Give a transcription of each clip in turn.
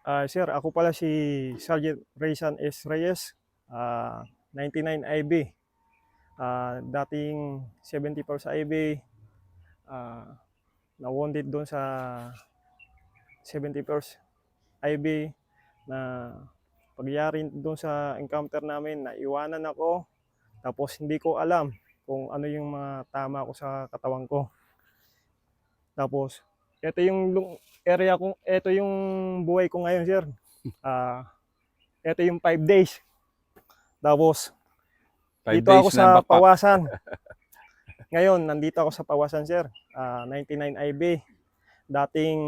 Ah, sir, ako pala si Sergeant Raysan S. Reyes, ah, 99 IB. Ah, dating 74 sa IB, ah, na-wounded doon sa 71st IB na pagyari doon sa encounter namin, naiwanan ako. Tapos hindi ko alam kung ano yung mga tama ko sa katawan ko. Tapos, ito yung area ko, ito yung buhay ko ngayon, sir. Ah, ito yung 5 days. Tapos, Five dito ako days sa na bapa. Pawasan. Ngayon, nandito ako sa Pawasan, sir. Ah, 99 IB. Dating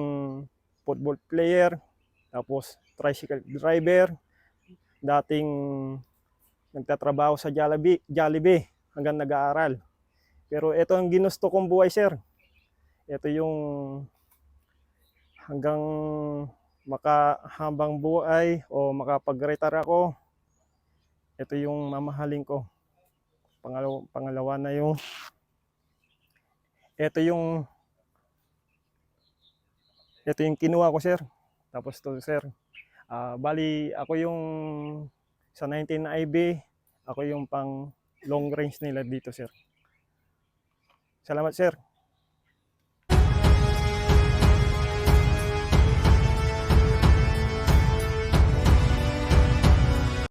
football player. Tapos, tricycle driver. Dating nagtatrabaho sa Jollibee, Jollibee hanggang nag-aaral. Pero ito ang ginusto kong buhay, sir. Ito yung hanggang makahabang buhay o makapag-retire ako. Ito yung mamahalin ko. Pangalawa, pangalawa na yung ito yung ito yung kinuha ko sir. Tapos to sir. Ah, bali ako yung sa 19 IB, ako yung pang long range nila dito sir. Salamat sir.